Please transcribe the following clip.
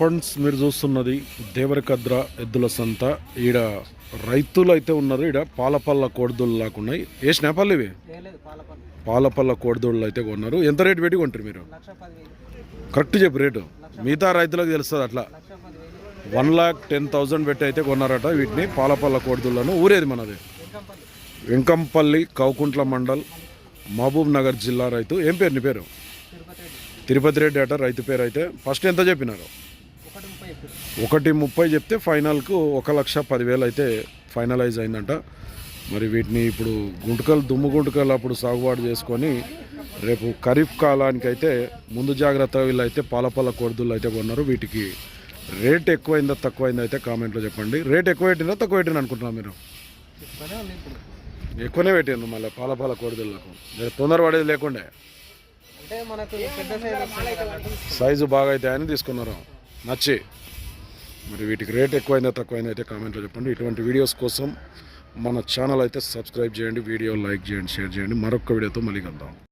Friends మీరు చూస్తున్నది దేవరకద్ర ఎద్దుల సంత. ఈడ రైతులు అయితే ఉన్నారు ఈడ పాలపల్ల కోడిదూళ్ళు లాకున్నాయి ఏ స్నేపాలు ఇవి? పాలపల్ల కోడిదూళ్ళు అయితే కొన్నారు. ఎంత రేటు పెట్టి కొంటారు మీరు? కరెక్ట్ చెప్పు రేటు. మిగతా రైతులకు తెలుస్తుంది అట్లా. వన్ ల్యాక్ టెన్ థౌజండ్ పెట్టి అయితే కొన్నారట వీటిని పాలపల్ల కోడిదూళ్ళను ఊరేది మనది? వెంకంపల్లి కౌకుంట్ల మండల్ మహబూబ్ నగర్ జిల్లా రైతు. ఏం పేరు నీ పేరు? తిరుపతి రెడ్డి తిరుపతి రెడ్డి అట రైతు పేరు అయితే. ఫస్ట్ ఎంత చెప్పినారు? ఒకటి ముప్పై చెప్తే ఫైనల్కు ఒక లక్ష పదివేలు అయితే ఫైనలైజ్ అయిందంట. మరి వీటిని ఇప్పుడు గుంటకలు దుమ్ము గుంటకలు అప్పుడు సాగుబాటు చేసుకొని రేపు ఖరీఫ్ కాలానికి అయితే ముందు జాగ్రత్త వీళ్ళు అయితే పాలపాల కొడుదులు అయితే కొన్నారు. వీటికి రేట్ ఎక్కువైందా తక్కువైందా అయితే కామెంట్లో చెప్పండి. రేట్ ఎక్కువ పెట్టినా తక్కువ పెట్టిన అనుకుంటున్నా మీరు? ఎక్కువనే పెట్టాను మళ్ళీ పాలపాల కొడుదులకు తొందర పడేది లేకుండే. సైజు బాగా అయితే అని తీసుకున్నారు. నచ్చి. మరి వీటికి రేట్ ఎక్కువైందా తక్కువైందా అయితే కామెంట్లో చెప్పండి. ఇటువంటి వీడియోస్ కోసం మన ఛానల్ అయితే సబ్స్క్రైబ్ చేయండి వీడియో లైక్ చేయండి షేర్ చేయండి. మరొక వీడియోతో మళ్ళీ కలుద్దాం.